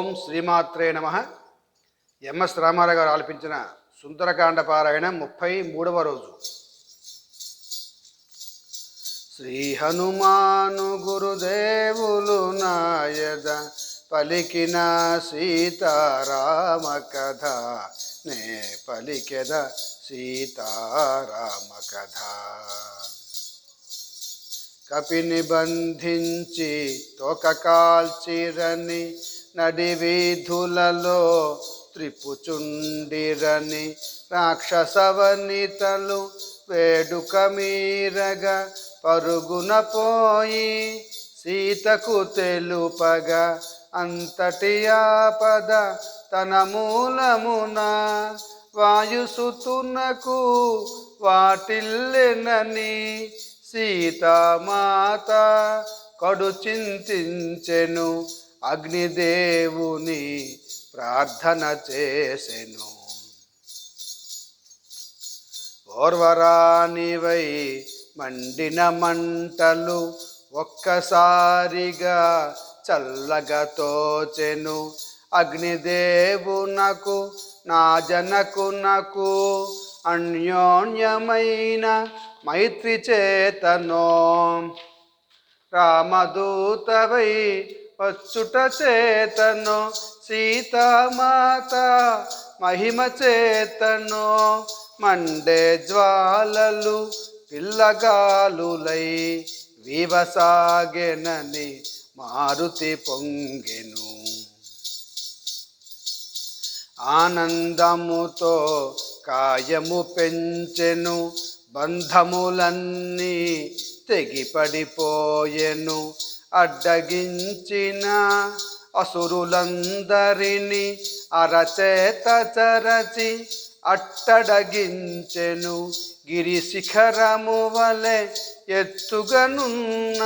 ఓం శ్రీమాత్రే నమ. ఎంఎస్ రామారావు గారు ఆలపించిన సుందరకాండ పారాయణ ముప్పై మూడవ రోజు. శ్రీ హనుమాను గురుదేవులు నాయద పలికిన సీతారామ కథ. నే పలికెద సీతారామ కథ. కపిని బంధించి తోక కాల్చిరని నడి వీధులలో త్రిపుచుండిరని రాక్షసవనితలు వేడుక మీరగా పరుగున పోయి సీతకు తెలుపగా అంతటి ఆపద తన మూలమున వాయుసుతునకు వాటిల్లెనని సీతామాత కడు చింతించెను. అగ్నిదేవుని ప్రార్థన చేసెను. ఓర్వరానివై మండిన మంటలు ఒక్కసారిగా చల్లగా తోచెను. అగ్నిదేవునకు నా జనకునకు అన్యోన్యమైన మైత్రి చేతనో. రామదూతవై వచ్చుట చేతను సీతామాత మహిమ చేతను మండే జ్వాలలు పిల్లగాలులై వివసాగెనని మారుతి పొంగెను. ఆనందముతో కాయము పెంచెను బంధములన్నీ తెగిపడిపోయెను. అడ్డగించిన అసురులందరిని అరచేత చరచి అట్టడగించెను. గిరి శిఖరము వలె ఎత్తుగనున్న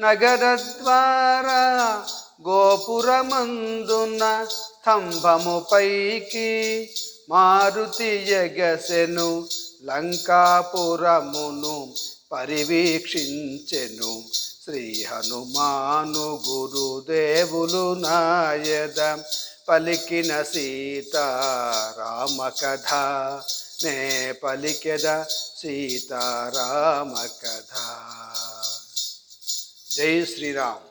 నగర ద్వారా గోపురమందున స్తంభము పైకి మారుతి ఎగసెను. లంకాపురమును పరివీక్షించెను. శ్రీ హనుమాను గురుదేవులు నాయద పలికిన సీతారామ కథ నే పలికెద సీతారామ కథ జై శ్రీరామ్.